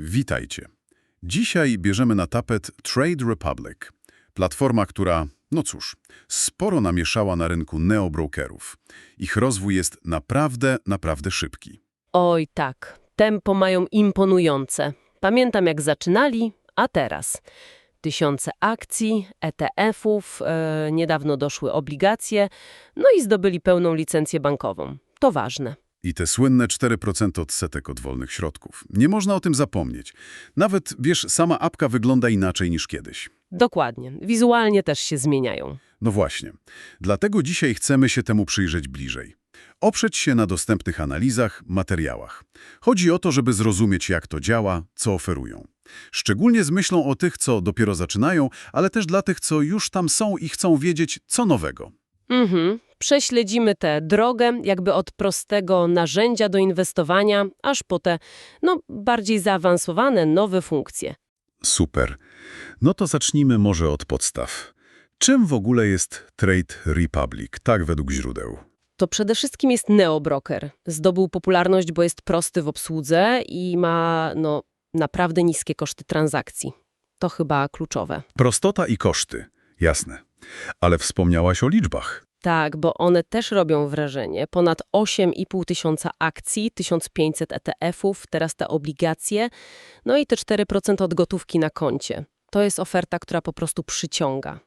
Witajcie. Dzisiaj bierzemy na tapet Trade Republic, platforma, która, no cóż, sporo namieszała na rynku neobrokerów. Ich rozwój jest naprawdę, naprawdę szybki. Oj tak, tempo mają imponujące. Pamiętam jak zaczynali, a teraz. Tysiące akcji, ETF-ów, e, niedawno doszły obligacje, no i zdobyli pełną licencję bankową. To ważne. I te słynne 4% odsetek od wolnych środków. Nie można o tym zapomnieć. Nawet, wiesz, sama apka wygląda inaczej niż kiedyś. Dokładnie. Wizualnie też się zmieniają. No właśnie. Dlatego dzisiaj chcemy się temu przyjrzeć bliżej. Oprzeć się na dostępnych analizach, materiałach. Chodzi o to, żeby zrozumieć, jak to działa, co oferują. Szczególnie z myślą o tych, co dopiero zaczynają, ale też dla tych, co już tam są i chcą wiedzieć, co nowego. Mhm. Prześledzimy tę drogę jakby od prostego narzędzia do inwestowania, aż po te, no, bardziej zaawansowane, nowe funkcje. Super. No to zacznijmy może od podstaw. Czym w ogóle jest Trade Republic, tak według źródeł? To przede wszystkim jest neobroker. Zdobył popularność, bo jest prosty w obsłudze i ma, no, naprawdę niskie koszty transakcji. To chyba kluczowe. Prostota i koszty. Jasne. Ale wspomniałaś o liczbach. Tak, bo one też robią wrażenie. Ponad 8,5 tysiąca akcji, 1500 ETF-ów, teraz te obligacje, no i te 4% od gotówki na koncie. To jest oferta, która po prostu przyciąga.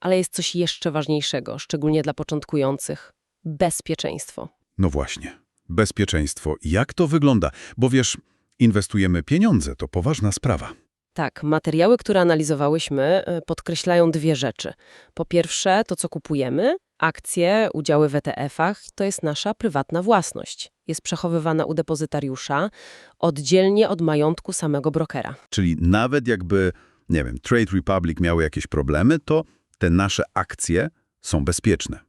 Ale jest coś jeszcze ważniejszego, szczególnie dla początkujących. Bezpieczeństwo. No właśnie. Bezpieczeństwo. Jak to wygląda? Bo wiesz, inwestujemy pieniądze, to poważna sprawa. Tak, materiały, które analizowałyśmy, y, podkreślają dwie rzeczy. Po pierwsze, to co kupujemy, akcje, udziały w ETF-ach, to jest nasza prywatna własność. Jest przechowywana u depozytariusza, oddzielnie od majątku samego brokera. Czyli nawet jakby, nie wiem, Trade Republic miały jakieś problemy, to te nasze akcje są bezpieczne.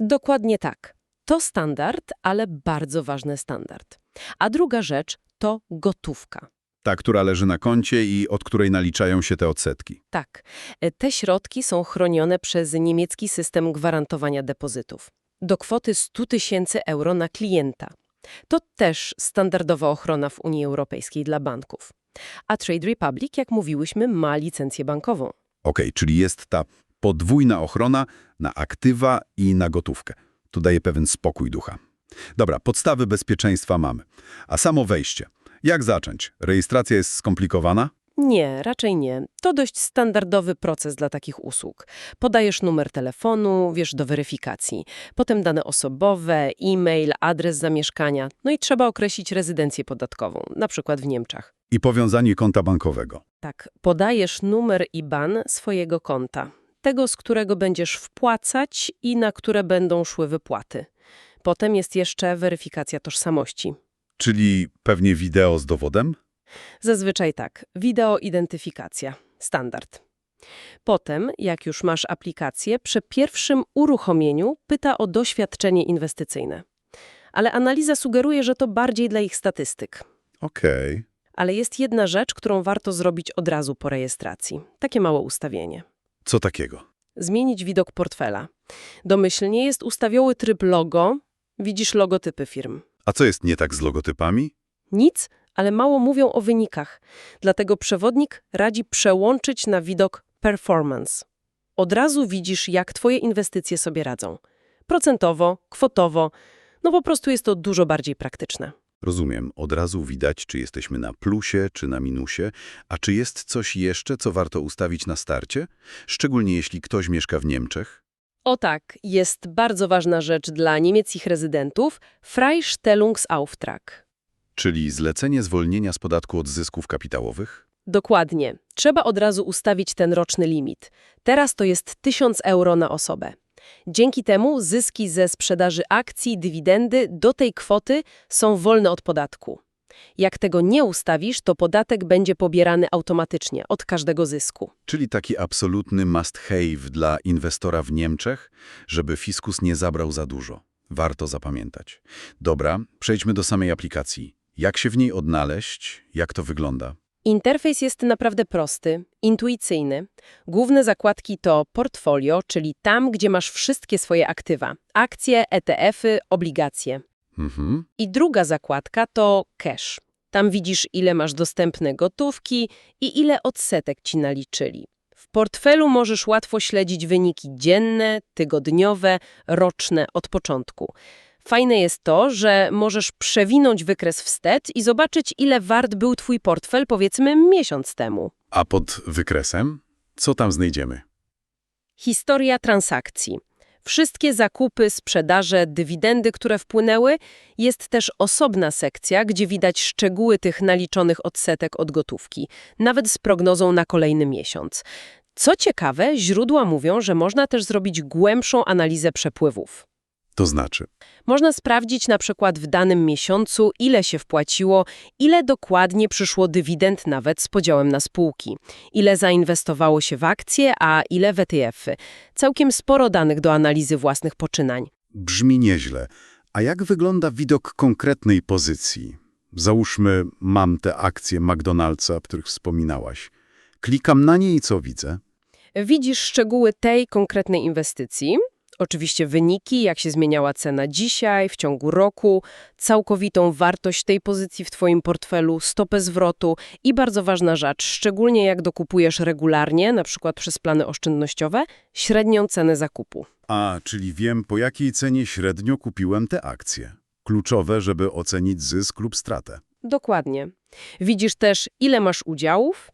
Dokładnie tak. To standard, ale bardzo ważny standard. A druga rzecz to gotówka. Ta, która leży na koncie i od której naliczają się te odsetki. Tak, e, te środki są chronione przez niemiecki system gwarantowania depozytów. Do kwoty 100 tysięcy euro na klienta. To też standardowa ochrona w Unii Europejskiej dla banków. A Trade Republic, jak mówiłyśmy, ma licencję bankową. Okej, czyli jest ta podwójna ochrona na aktywa i na gotówkę. Tu daje pewien spokój ducha. Dobra, podstawy bezpieczeństwa mamy. A samo wejście. Jak zacząć? Rejestracja jest skomplikowana? Nie, raczej nie. To dość standardowy proces dla takich usług. Podajesz numer telefonu, wiesz, do weryfikacji. Potem dane osobowe, e-mail, adres zamieszkania. No i trzeba określić rezydencję podatkową, na przykład w Niemczech. I powiązanie konta bankowego. Tak, podajesz numer IBAN swojego konta. Tego, z którego będziesz wpłacać i na które będą szły wypłaty. Potem jest jeszcze weryfikacja tożsamości. Czyli pewnie wideo z dowodem? Zazwyczaj tak. Wideo identyfikacja. Standard. Potem, jak już masz aplikację, przy pierwszym uruchomieniu pyta o doświadczenie inwestycyjne. Ale analiza sugeruje, że to bardziej dla ich statystyk. Okej. Ale jest jedna rzecz, którą warto zrobić od razu po rejestracji. Takie małe ustawienie. Co takiego? Zmienić widok portfela. Domyślnie jest ustawiony tryb logo. Widzisz logotypy firm. A co jest nie tak z logotypami? Nic, ale mało mówią o wynikach. Dlatego przewodnik radzi przełączyć na widok performance. Od razu widzisz, jak twoje inwestycje sobie radzą. Procentowo, kwotowo, no po prostu jest to dużo bardziej praktyczne. Rozumiem. Od razu widać, czy jesteśmy na plusie, czy na minusie. A czy jest coś jeszcze, co warto ustawić na starcie? Szczególnie jeśli ktoś mieszka w Niemczech? O tak, jest bardzo ważna rzecz dla niemieckich rezydentów Freistellungsauftrag. Czyli zlecenie zwolnienia z podatku od zysków kapitałowych? Dokładnie. Trzeba od razu ustawić ten roczny limit. Teraz to jest 1000 euro na osobę. Dzięki temu zyski ze sprzedaży akcji, dywidendy do tej kwoty są wolne od podatku. Jak tego nie ustawisz, to podatek będzie pobierany automatycznie od każdego zysku. Czyli taki absolutny must have dla inwestora w Niemczech, żeby fiskus nie zabrał za dużo. Warto zapamiętać. Dobra, przejdźmy do samej aplikacji. Jak się w niej odnaleźć? Jak to wygląda? Interfejs jest naprawdę prosty, intuicyjny. Główne zakładki to portfolio, czyli tam, gdzie masz wszystkie swoje aktywa. Akcje, ETF-y, obligacje. Mhm. I druga zakładka to cash. Tam widzisz, ile masz dostępne gotówki i ile odsetek ci naliczyli. W portfelu możesz łatwo śledzić wyniki dzienne, tygodniowe, roczne od początku. Fajne jest to, że możesz przewinąć wykres wstecz i zobaczyć, ile wart był twój portfel powiedzmy miesiąc temu. A pod wykresem? Co tam znajdziemy? Historia transakcji. Wszystkie zakupy, sprzedaże, dywidendy, które wpłynęły, jest też osobna sekcja, gdzie widać szczegóły tych naliczonych odsetek od gotówki, nawet z prognozą na kolejny miesiąc. Co ciekawe, źródła mówią, że można też zrobić głębszą analizę przepływów. To znaczy, Można sprawdzić na przykład w danym miesiącu, ile się wpłaciło, ile dokładnie przyszło dywidend nawet z podziałem na spółki, ile zainwestowało się w akcje, a ile w ETF-y. Całkiem sporo danych do analizy własnych poczynań. brzmi nieźle. A jak wygląda widok konkretnej pozycji? Załóżmy, mam te akcje McDonald'sa, o których wspominałaś. Klikam na nie i co widzę? Widzisz szczegóły tej konkretnej inwestycji, oczywiście wyniki, jak się zmieniała cena dzisiaj, w ciągu roku, całkowitą wartość tej pozycji w Twoim portfelu, stopę zwrotu i bardzo ważna rzecz, szczególnie jak dokupujesz regularnie, na przykład przez plany oszczędnościowe, średnią cenę zakupu. A, czyli wiem, po jakiej cenie średnio kupiłem te akcje. Kluczowe, żeby ocenić zysk lub stratę. Dokładnie. Widzisz też, ile masz udziałów,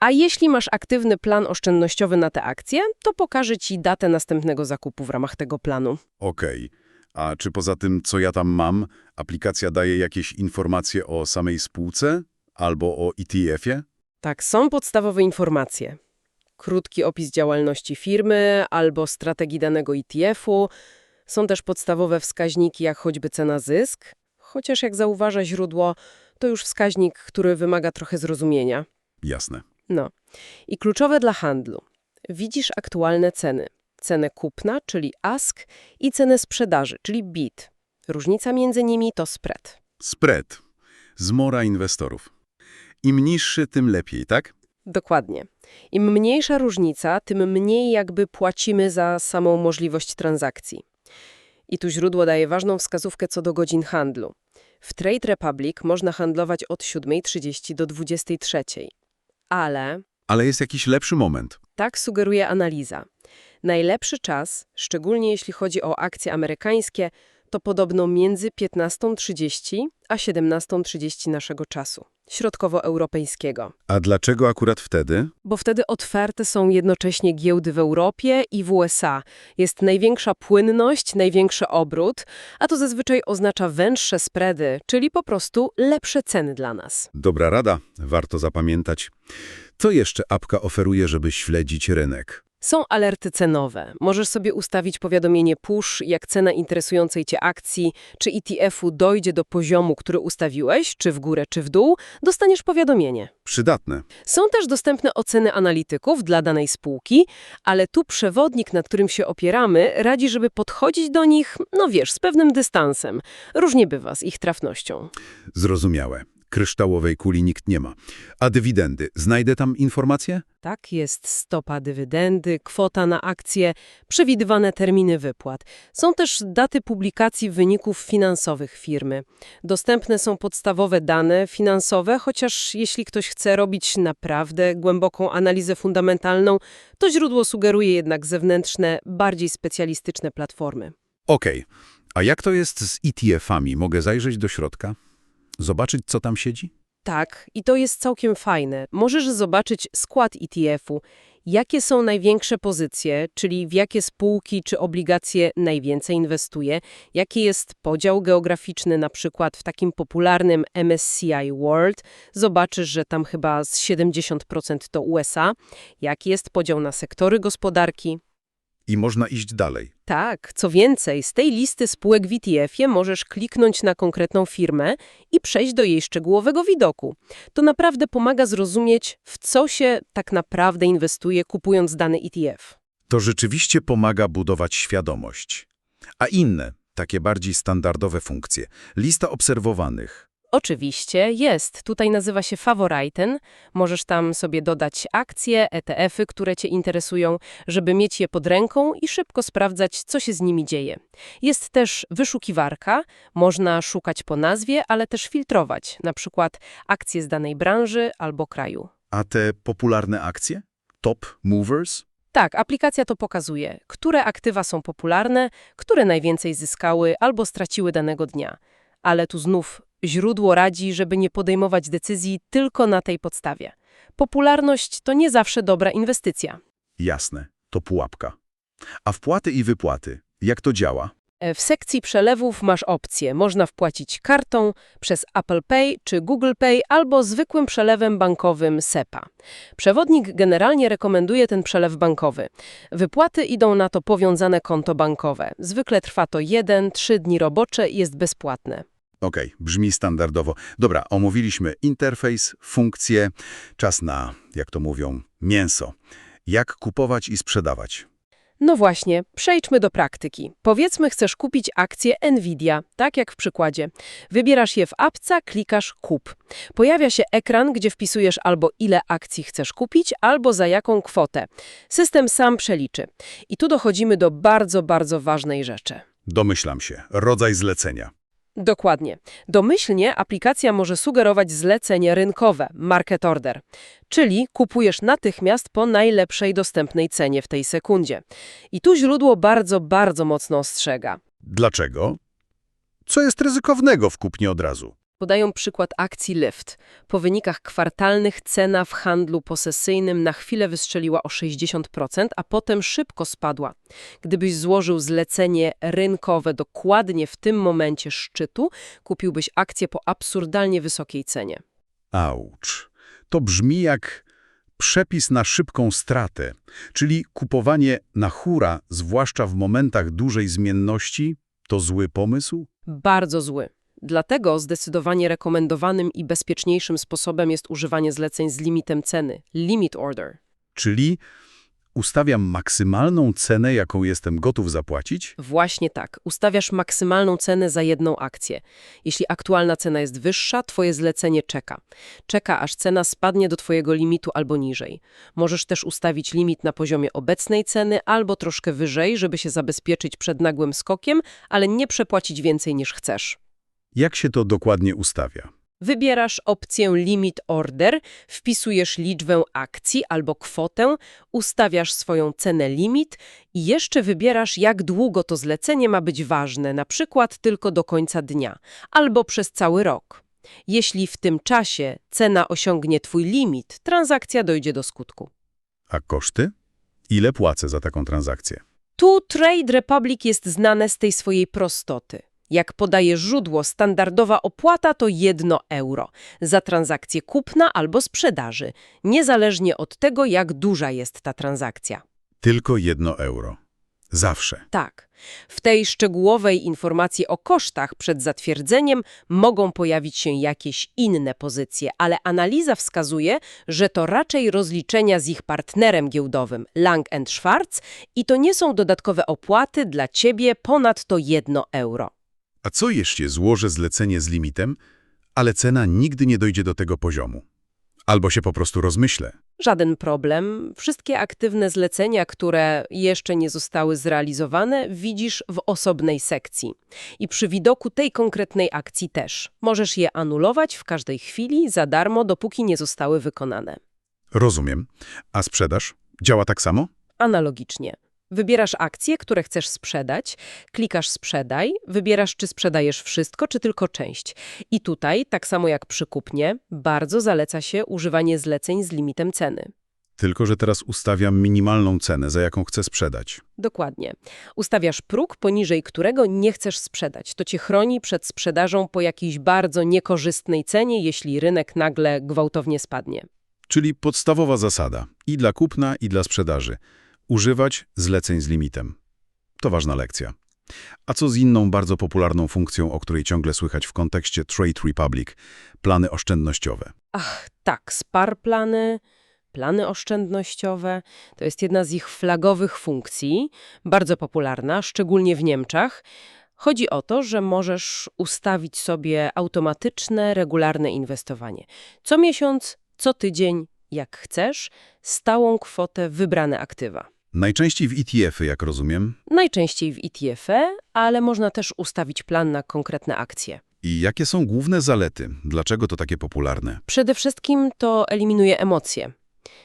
a jeśli masz aktywny plan oszczędnościowy na te akcje, to pokaże Ci datę następnego zakupu w ramach tego planu. Okej. A czy poza tym, co ja tam mam, aplikacja daje jakieś informacje o samej spółce albo o ETF-ie? Tak, są podstawowe informacje. Krótki opis działalności firmy albo strategii danego ETF-u. Są też podstawowe wskaźniki, jak choćby cena zysk, chociaż jak zauważa źródło, to już wskaźnik, który wymaga trochę zrozumienia. Jasne. No. I kluczowe dla handlu. Widzisz aktualne ceny. Cenę kupna, czyli ask, i cenę sprzedaży, czyli bid. Różnica między nimi to spread. Spread. Zmora inwestorów. Im niższy, tym lepiej, tak? Dokładnie. Im mniejsza różnica, tym mniej jakby płacimy za samą możliwość transakcji. I tu źródło daje ważną wskazówkę co do godzin handlu. W Trade Republic można handlować od 7.30 do 23.00. Ale, Ale jest jakiś lepszy moment. tak sugeruje analiza, najlepszy czas, szczególnie jeśli chodzi o akcje amerykańskie, to podobno między 15.30 a 17.30 naszego czasu, środkowoeuropejskiego. A dlaczego akurat wtedy? Bo wtedy otwarte są jednocześnie giełdy w Europie i w USA. Jest największa płynność, największy obrót, a to zazwyczaj oznacza węższe spready, czyli po prostu lepsze ceny dla nas. Dobra rada, warto zapamiętać. Co jeszcze apka oferuje, żeby śledzić rynek? Są alerty cenowe. Możesz sobie ustawić powiadomienie push, jak cena interesującej Cię akcji czy ETF-u dojdzie do poziomu, który ustawiłeś, czy w górę, czy w dół, dostaniesz powiadomienie. Przydatne. Są też dostępne oceny analityków dla danej spółki, ale tu przewodnik, nad którym się opieramy, radzi, żeby podchodzić do nich, no wiesz, z pewnym dystansem. Różnie bywa z ich trafnością. Zrozumiałe. Kryształowej kuli nikt nie ma. A dywidendy, znajdę tam informacje? Tak jest stopa dywidendy, kwota na akcje, przewidywane terminy wypłat. Są też daty publikacji wyników finansowych firmy. Dostępne są podstawowe dane finansowe, chociaż jeśli ktoś chce robić naprawdę głęboką analizę fundamentalną, to źródło sugeruje jednak zewnętrzne, bardziej specjalistyczne platformy. Okej. A jak to jest z ETF-ami? Mogę zajrzeć do środka? Zobaczyć, co tam siedzi? Tak, i to jest całkiem fajne. Możesz zobaczyć skład ETF-u, jakie są największe pozycje, czyli w jakie spółki czy obligacje najwięcej inwestuje, jaki jest podział geograficzny, na przykład w takim popularnym MSCI World. Zobaczysz, że tam chyba z 70% to USA. Jaki jest podział na sektory gospodarki. I można iść dalej. Tak, co więcej, z tej listy spółek w ETF-ie możesz kliknąć na konkretną firmę i przejść do jej szczegółowego widoku. To naprawdę pomaga zrozumieć, w co się tak naprawdę inwestuje, kupując dany ETF. To rzeczywiście pomaga budować świadomość. A inne, takie bardziej standardowe funkcje. Lista obserwowanych. Oczywiście jest. Tutaj nazywa się Favoriten. Możesz tam sobie dodać akcje, ETF-y, które Cię interesują, żeby mieć je pod ręką i szybko sprawdzać, co się z nimi dzieje. Jest też wyszukiwarka. Można szukać po nazwie, ale też filtrować, na przykład akcje z danej branży albo kraju. A te popularne akcje? Top movers? Tak, aplikacja to pokazuje, które aktywa są popularne, które najwięcej zyskały albo straciły danego dnia. Ale tu znów źródło radzi, żeby nie podejmować decyzji tylko na tej podstawie. Popularność to nie zawsze dobra inwestycja. Jasne, to pułapka. A wpłaty i wypłaty, jak to działa? E, W sekcji przelewów masz opcję. Można wpłacić kartą przez Apple Pay czy Google Pay albo zwykłym przelewem bankowym SEPA. Przewodnik generalnie rekomenduje ten przelew bankowy. Wypłaty idą na to powiązane konto bankowe. Zwykle trwa to 1-3 dni robocze i jest bezpłatne. Okej, brzmi standardowo. Dobra, omówiliśmy interfejs, funkcje, czas na, jak to mówią, mięso. Jak kupować i sprzedawać? No właśnie, przejdźmy do praktyki. Powiedzmy, chcesz kupić akcję Nvidia, tak jak w przykładzie. Wybierasz je w apce, klikasz kup. Pojawia się ekran, gdzie wpisujesz albo ile akcji chcesz kupić, albo za jaką kwotę. System sam przeliczy. I tu dochodzimy do bardzo, bardzo ważnej rzeczy. Domyślam się, rodzaj zlecenia. Dokładnie. Domyślnie aplikacja może sugerować zlecenie rynkowe, market order, czyli kupujesz natychmiast po najlepszej dostępnej cenie w tej sekundzie. I tu źródło bardzo, bardzo mocno ostrzega. Dlaczego? Co jest ryzykownego w kupnie od razu? Podają przykład akcji Lyft. Po wynikach kwartalnych cena w handlu posesyjnym na chwilę wystrzeliła o 60%, a potem szybko spadła. Gdybyś złożył zlecenie rynkowe dokładnie w tym momencie szczytu, kupiłbyś akcję po absurdalnie wysokiej cenie. Auć. To brzmi jak przepis na szybką stratę, czyli kupowanie na hura, zwłaszcza w momentach dużej zmienności, to zły pomysł? Bardzo zły. Dlatego zdecydowanie rekomendowanym i bezpieczniejszym sposobem jest używanie zleceń z limitem ceny, limit order. Czyli ustawiam maksymalną cenę, jaką jestem gotów zapłacić? Właśnie tak. Ustawiasz maksymalną cenę za jedną akcję. Jeśli aktualna cena jest wyższa, twoje zlecenie czeka. Czeka, aż cena spadnie do twojego limitu albo niżej. Możesz też ustawić limit na poziomie obecnej ceny albo troszkę wyżej, żeby się zabezpieczyć przed nagłym skokiem, ale nie przepłacić więcej niż chcesz. Jak się to dokładnie ustawia? Wybierasz opcję Limit Order, wpisujesz liczbę akcji albo kwotę, ustawiasz swoją cenę limit i jeszcze wybierasz, jak długo to zlecenie ma być ważne, na przykład tylko do końca dnia albo przez cały rok. Jeśli w tym czasie cena osiągnie Twój limit, transakcja dojdzie do skutku. A koszty? Ile płacę za taką transakcję? Tu Trade Republic jest znane z tej swojej prostoty. Jak podaje źródło, standardowa opłata to 1 euro za transakcję kupna albo sprzedaży, niezależnie od tego, jak duża jest ta transakcja. Tylko jedno euro. Zawsze. Tak. W tej szczegółowej informacji o kosztach przed zatwierdzeniem mogą pojawić się jakieś inne pozycje, ale analiza wskazuje, że to raczej rozliczenia z ich partnerem giełdowym Lang Schwarz i to nie są dodatkowe opłaty dla ciebie ponad to 1 euro. A co jeśli złożę zlecenie z limitem, ale cena nigdy nie dojdzie do tego poziomu? Albo się po prostu rozmyślę. Żaden problem. Wszystkie aktywne zlecenia, które jeszcze nie zostały zrealizowane, widzisz w osobnej sekcji. I przy widoku tej konkretnej akcji też. Możesz je anulować w każdej chwili za darmo, dopóki nie zostały wykonane. Rozumiem. A sprzedaż? Działa tak samo? Analogicznie. Wybierasz akcje, które chcesz sprzedać, klikasz sprzedaj, wybierasz czy sprzedajesz wszystko, czy tylko część. I tutaj, tak samo jak przy kupnie, bardzo zaleca się używanie zleceń z limitem ceny. Tylko, że teraz ustawiam minimalną cenę, za jaką chcę sprzedać. Dokładnie. Ustawiasz próg, poniżej którego nie chcesz sprzedać. To cię chroni przed sprzedażą po jakiejś bardzo niekorzystnej cenie, jeśli rynek nagle gwałtownie spadnie. Czyli podstawowa zasada i dla kupna, i dla sprzedaży. Używać zleceń z limitem. To ważna lekcja. A co z inną bardzo popularną funkcją, o której ciągle słychać w kontekście Trade Republic? Plany oszczędnościowe. Ach, tak, sparplany, plany oszczędnościowe. To jest jedna z ich flagowych funkcji, bardzo popularna, szczególnie w Niemczech. Chodzi o to, że możesz ustawić sobie automatyczne, regularne inwestowanie. Co miesiąc, co tydzień, jak chcesz, stałą kwotę wybrane aktywa. Najczęściej w ETF-y, jak rozumiem. Najczęściej w ETF-e, ale można też ustawić plan na konkretne akcje. I jakie są główne zalety? Dlaczego to takie popularne? Przede wszystkim to eliminuje emocje.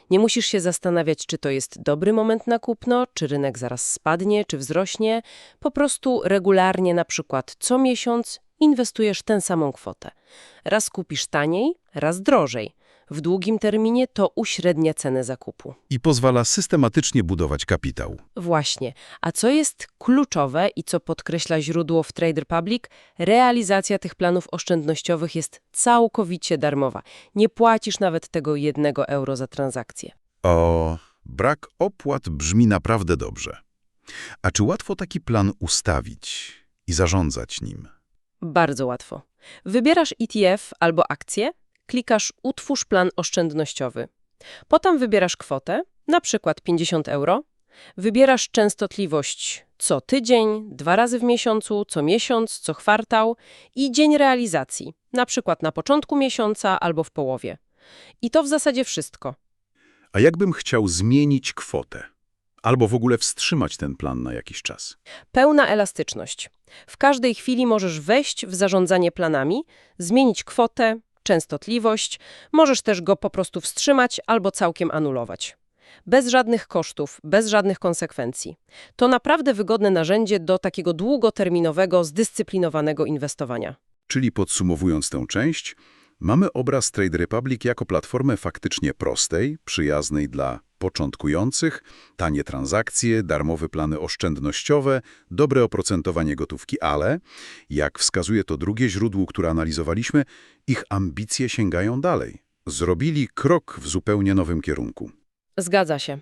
Nie musisz się zastanawiać, czy to jest dobry moment na kupno, czy rynek zaraz spadnie, czy wzrośnie. Po prostu regularnie, na przykład co miesiąc, inwestujesz tę samą kwotę. Raz kupisz taniej, raz drożej. W długim terminie to uśrednia cenę zakupu. I pozwala systematycznie budować kapitał. Właśnie. A co jest kluczowe i co podkreśla źródło w Trade Republic, realizacja tych planów oszczędnościowych jest całkowicie darmowa. Nie płacisz nawet tego jednego euro za transakcję. O, brak opłat brzmi naprawdę dobrze. A czy łatwo taki plan ustawić i zarządzać nim? Bardzo łatwo. Wybierasz ETF albo akcję, klikasz Utwórz plan oszczędnościowy. Potem wybierasz kwotę, na przykład 50 euro. Wybierasz częstotliwość co tydzień, dwa razy w miesiącu, co miesiąc, co kwartał i dzień realizacji, na przykład na początku miesiąca albo w połowie. I to w zasadzie wszystko. A jakbym chciał zmienić kwotę? Albo w ogóle wstrzymać ten plan na jakiś czas? Pełna elastyczność. W każdej chwili możesz wejść w zarządzanie planami, zmienić kwotę, częstotliwość, możesz też go po prostu wstrzymać albo całkiem anulować. Bez żadnych kosztów, bez żadnych konsekwencji. To naprawdę wygodne narzędzie do takiego długoterminowego, zdyscyplinowanego inwestowania. Czyli podsumowując tę część, mamy obraz Trade Republic jako platformę faktycznie prostej, przyjaznej dla początkujących, tanie transakcje, darmowe plany oszczędnościowe, dobre oprocentowanie gotówki, ale, jak wskazuje to drugie źródło, które analizowaliśmy, ich ambicje sięgają dalej. Zrobili krok w zupełnie nowym kierunku. Zgadza się.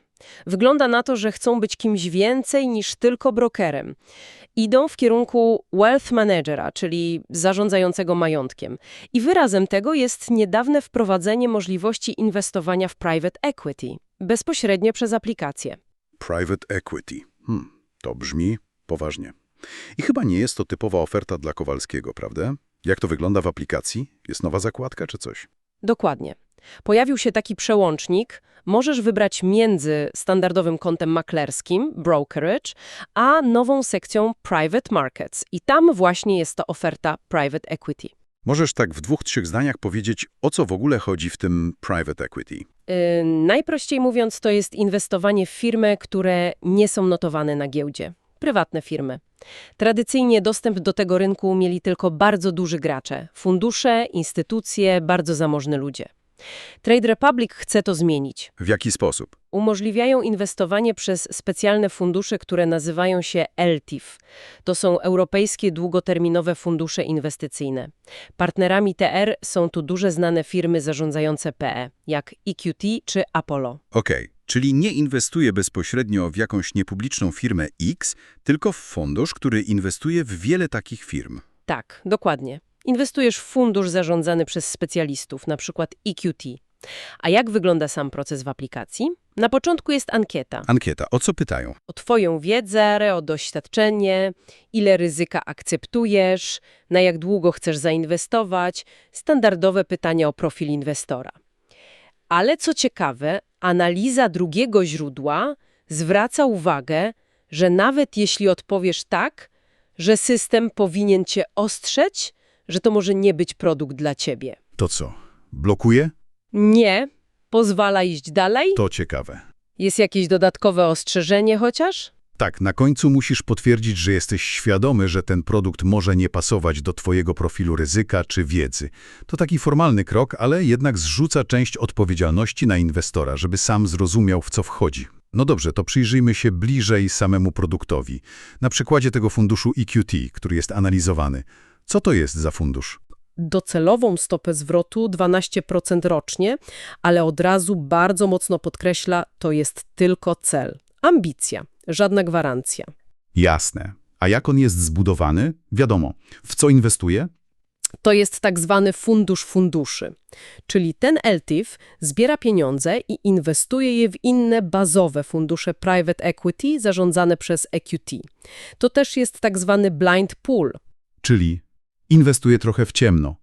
Wygląda na to, że chcą być kimś więcej niż tylko brokerem. Idą w kierunku wealth managera, czyli zarządzającego majątkiem. I wyrazem tego jest niedawne wprowadzenie możliwości inwestowania w private equity, bezpośrednio przez aplikację. Private equity. Hmm, to brzmi poważnie. I chyba nie jest to typowa oferta dla Kowalskiego, prawda? Jak to wygląda w aplikacji? Jest nowa zakładka czy coś? Dokładnie. Pojawił się taki przełącznik. Możesz wybrać między standardowym kontem maklerskim, brokerage, a nową sekcją private markets. I tam właśnie jest ta oferta private equity. Możesz tak w dwóch, trzech zdaniach powiedzieć, o co w ogóle chodzi w tym private equity? Yy, najprościej mówiąc, to jest inwestowanie w firmy, które nie są notowane na giełdzie. Prywatne firmy. Tradycyjnie dostęp do tego rynku mieli tylko bardzo duży gracze. Fundusze, instytucje, bardzo zamożne ludzie. Trade Republic chce to zmienić. W jaki sposób? Umożliwiają inwestowanie przez specjalne fundusze, które nazywają się LTIF. To są Europejskie Długoterminowe Fundusze Inwestycyjne. Partnerami TR są tu duże znane firmy zarządzające PE, jak EQT czy Apollo. Okej, czyli nie inwestuje bezpośrednio w jakąś niepubliczną firmę X, tylko w fundusz, który inwestuje w wiele takich firm. Tak, dokładnie. Inwestujesz w fundusz zarządzany przez specjalistów, na przykład EQT. A jak wygląda sam proces w aplikacji? Na początku jest ankieta. Ankieta, o co pytają? o Twoją wiedzę, o doświadczenie, ile ryzyka akceptujesz, na jak długo chcesz zainwestować, standardowe pytania o profil inwestora. Ale co ciekawe, analiza drugiego źródła zwraca uwagę, że nawet jeśli odpowiesz tak, że system powinien cię ostrzec, że to może nie być produkt dla ciebie. To co? Blokuje? Nie, pozwala iść dalej? To ciekawe. Jest jakieś dodatkowe ostrzeżenie chociaż? Tak, na końcu musisz potwierdzić, że jesteś świadomy, że ten produkt może nie pasować do Twojego profilu ryzyka czy wiedzy. To taki formalny krok, ale jednak zrzuca część odpowiedzialności na inwestora, żeby sam zrozumiał, w co wchodzi. No dobrze, to przyjrzyjmy się bliżej samemu produktowi. Na przykładzie tego funduszu EQT, który jest analizowany. Co to jest za fundusz? docelową stopę zwrotu 12% rocznie, ale od razu bardzo mocno podkreśla, to jest tylko cel. Ambicja, żadna gwarancja. Jasne. A jak on jest zbudowany? Wiadomo. W co inwestuje? To jest tak zwany fundusz funduszy. Czyli ten LTIF zbiera pieniądze i inwestuje je w inne bazowe fundusze private equity zarządzane przez EQT. To też jest tak zwany blind pool. Czyli inwestuje trochę w ciemno.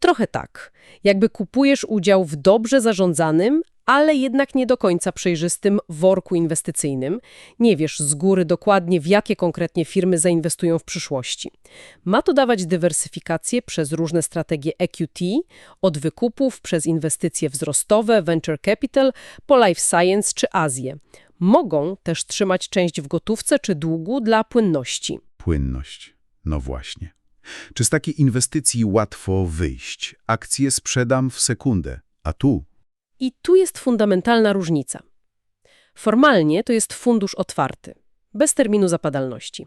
Trochę tak. Jakby kupujesz udział w dobrze zarządzanym, ale jednak nie do końca przejrzystym worku inwestycyjnym. Nie wiesz z góry dokładnie, w jakie konkretnie firmy zainwestują w przyszłości. Ma to dawać dywersyfikację przez różne strategie EQT, od wykupów przez inwestycje wzrostowe, venture capital, po life science czy Azję. Mogą też trzymać część w gotówce czy długu dla płynności. Płynność. No właśnie. Czy z takiej inwestycji łatwo wyjść? Akcje sprzedam w sekundę, a tu I tu jest fundamentalna różnica. Formalnie to jest fundusz otwarty, bez terminu zapadalności,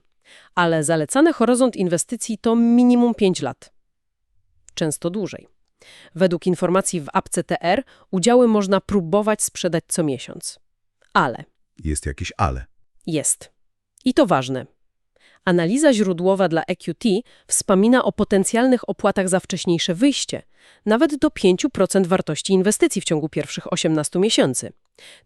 ale zalecany horyzont inwestycji to minimum 5 lat. Często dłużej. Według informacji w apce TR udziały można próbować sprzedać co miesiąc. Ale jest jakieś ale. jest. I to ważne. Analiza źródłowa dla EQT wspomina o potencjalnych opłatach za wcześniejsze wyjście, nawet do 5% wartości inwestycji w ciągu pierwszych 18 miesięcy.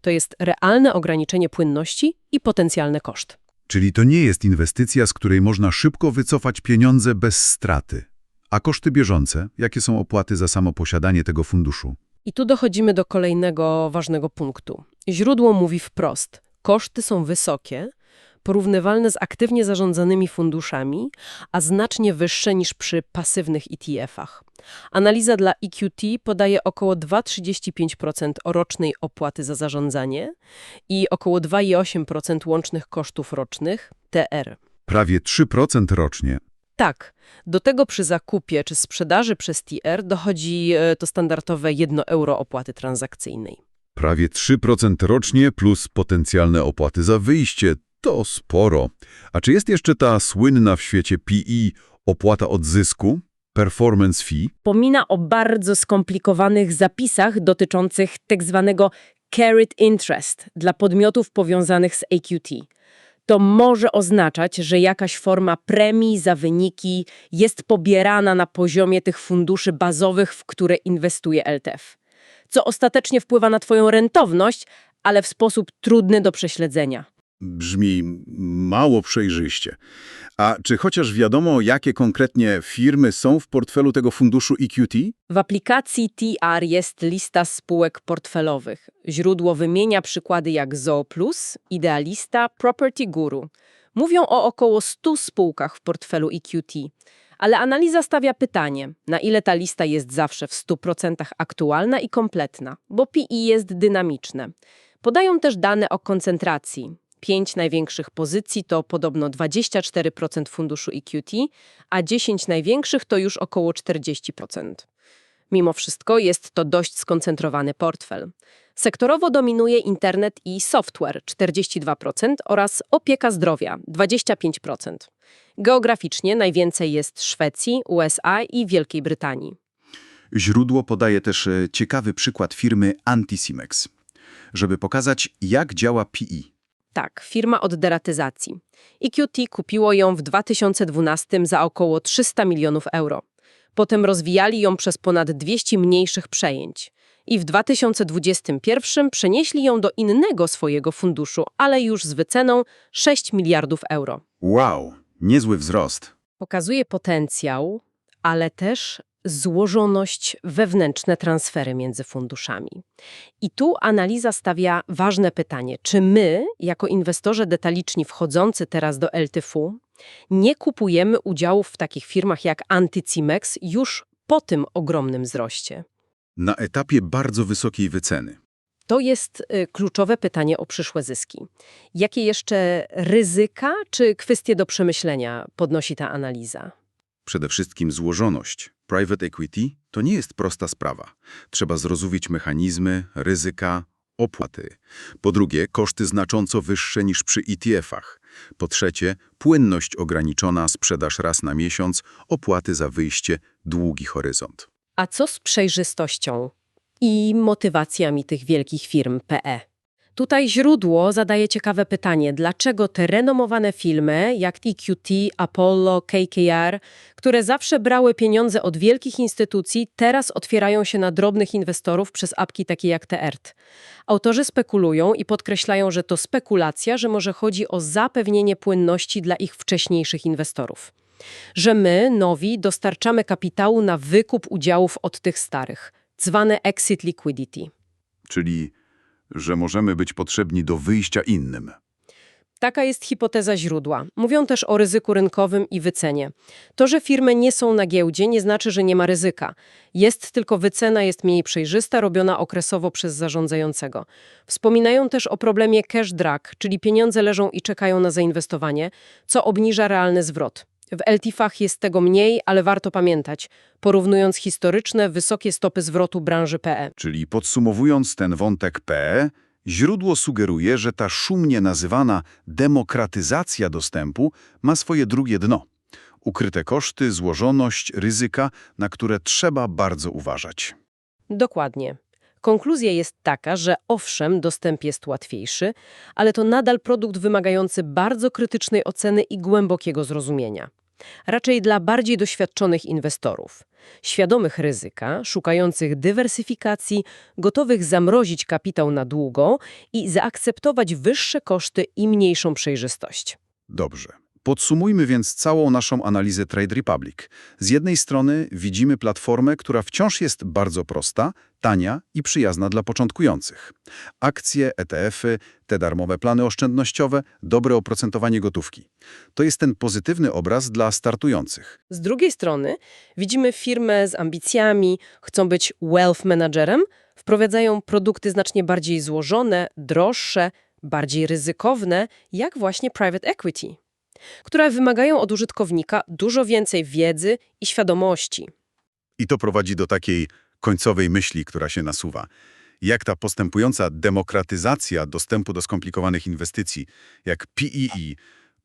To jest realne ograniczenie płynności i potencjalny koszt. Czyli to nie jest inwestycja, z której można szybko wycofać pieniądze bez straty. A koszty bieżące, jakie są opłaty za samo posiadanie tego funduszu? I tu dochodzimy do kolejnego ważnego punktu. Źródło mówi wprost: koszty są wysokie, porównywalne z aktywnie zarządzanymi funduszami, a znacznie wyższe niż przy pasywnych ETF-ach. Analiza dla EQT podaje około 2,35% rocznej opłaty za zarządzanie i około 2,8% łącznych kosztów rocznych TR. Prawie 3% rocznie. Tak, do tego przy zakupie czy sprzedaży przez TR dochodzi e, to standardowe 1 euro opłaty transakcyjnej. Prawie 3% rocznie plus potencjalne opłaty za wyjście. To sporo. A czy jest jeszcze ta słynna w świecie PE opłata od zysku? Performance fee? Pomina o bardzo skomplikowanych zapisach dotyczących tzw. carried interest dla podmiotów powiązanych z AQT. To może oznaczać, że jakaś forma premii za wyniki jest pobierana na poziomie tych funduszy bazowych, w które inwestuje LTF, co ostatecznie wpływa na Twoją rentowność, ale w sposób trudny do prześledzenia. Brzmi mało przejrzyście. A czy chociaż wiadomo, jakie konkretnie firmy są w portfelu tego funduszu EQT? W aplikacji TR jest lista spółek portfelowych. Źródło wymienia przykłady jak ZooPlus, Idealista, Property Guru. Mówią o około 100 spółkach w portfelu EQT. Ale analiza stawia pytanie, na ile ta lista jest zawsze w 100% aktualna i kompletna, bo PI jest dynamiczne. Podają też dane o koncentracji. Pięć największych pozycji to podobno 24% funduszu EQT, a 10 największych to już około 40%. Mimo wszystko jest to dość skoncentrowany portfel. Sektorowo dominuje internet i software 42% oraz opieka zdrowia 25%. Geograficznie najwięcej jest Szwecji, USA i Wielkiej Brytanii. Źródło podaje też e, ciekawy przykład firmy Anticimex, żeby pokazać, jak działa PE. Tak, firma od deratyzacji. EQT kupiło ją w 2012 za około 300 milionów euro. Potem rozwijali ją przez ponad 200 mniejszych przejęć. I w 2021 przenieśli ją do innego swojego funduszu, ale już z wyceną 6 miliardów euro. Wow, niezły wzrost. Pokazuje potencjał, ale też złożoność wewnętrzne transfery między funduszami. I tu analiza stawia ważne pytanie, czy my, jako inwestorzy detaliczni wchodzący teraz do LTF-u, nie kupujemy udziałów w takich firmach jak Anticimex już po tym ogromnym wzroście? Na etapie bardzo wysokiej wyceny. To jest y, kluczowe pytanie o przyszłe zyski. Jakie jeszcze ryzyka czy kwestie do przemyślenia podnosi ta analiza? Przede wszystkim złożoność. Private equity to nie jest prosta sprawa. Trzeba zrozumieć mechanizmy, ryzyka, opłaty. Po drugie, koszty znacząco wyższe niż przy ETF-ach. Po trzecie, płynność ograniczona, sprzedaż raz na miesiąc, opłaty za wyjście, długi horyzont. A co z przejrzystością i motywacjami tych wielkich firm PE? Tutaj źródło zadaje ciekawe pytanie, dlaczego te renomowane filmy jak EQT, Apollo, KKR, które zawsze brały pieniądze od wielkich instytucji, teraz otwierają się na drobnych inwestorów przez apki takie jak TERT. Autorzy spekulują i podkreślają, że to spekulacja, że może chodzi o zapewnienie płynności dla ich wcześniejszych inwestorów. Że my, nowi, dostarczamy kapitału na wykup udziałów od tych starych, zwane exit liquidity. Czyli, że możemy być potrzebni do wyjścia innym. Taka jest hipoteza źródła. Mówią też o ryzyku rynkowym i wycenie. To, że firmy nie są na giełdzie, nie znaczy, że nie ma ryzyka. Jest tylko wycena jest mniej przejrzysta, robiona okresowo przez zarządzającego. Wspominają też o problemie cash drag, czyli pieniądze leżą i czekają na zainwestowanie, co obniża realny zwrot. W LTIF-ach jest tego mniej, ale warto pamiętać, porównując historyczne, wysokie stopy zwrotu branży PE. Czyli podsumowując ten wątek PE, źródło sugeruje, że ta szumnie nazywana demokratyzacja dostępu ma swoje drugie dno. Ukryte koszty, złożoność, ryzyka, na które trzeba bardzo uważać. Dokładnie. Konkluzja jest taka, że owszem, dostęp jest łatwiejszy, ale to nadal produkt wymagający bardzo krytycznej oceny i głębokiego zrozumienia. Raczej dla bardziej doświadczonych inwestorów, świadomych ryzyka, szukających dywersyfikacji, gotowych zamrozić kapitał na długo i zaakceptować wyższe koszty i mniejszą przejrzystość. Dobrze. Podsumujmy więc całą naszą analizę Trade Republic. Z jednej strony widzimy platformę, która wciąż jest bardzo prosta, tania i przyjazna dla początkujących. Akcje, ETF-y, te darmowe plany oszczędnościowe, dobre oprocentowanie gotówki. To jest ten pozytywny obraz dla startujących. Z drugiej strony widzimy firmę z ambicjami, chcą być wealth managerem, wprowadzają produkty znacznie bardziej złożone, droższe, bardziej ryzykowne, jak właśnie private equity, które wymagają od użytkownika dużo więcej wiedzy i świadomości. I to prowadzi do takiej końcowej myśli, która się nasuwa. Jak ta postępująca demokratyzacja dostępu do skomplikowanych inwestycji, jak PEE,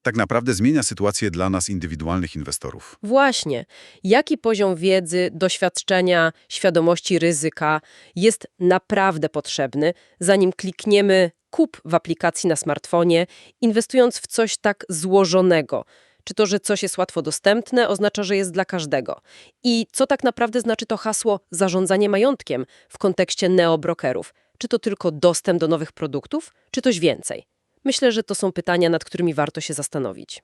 tak naprawdę zmienia sytuację dla nas indywidualnych inwestorów. Właśnie, jaki poziom wiedzy, doświadczenia, świadomości ryzyka jest naprawdę potrzebny, zanim klikniemy kup w aplikacji na smartfonie, inwestując w coś tak złożonego. Czy to, że coś jest łatwo dostępne, oznacza, że jest dla każdego? I co tak naprawdę znaczy to hasło zarządzanie majątkiem w kontekście neobrokerów? Czy to tylko dostęp do nowych produktów, czy coś więcej? Myślę, że to są pytania, nad którymi warto się zastanowić.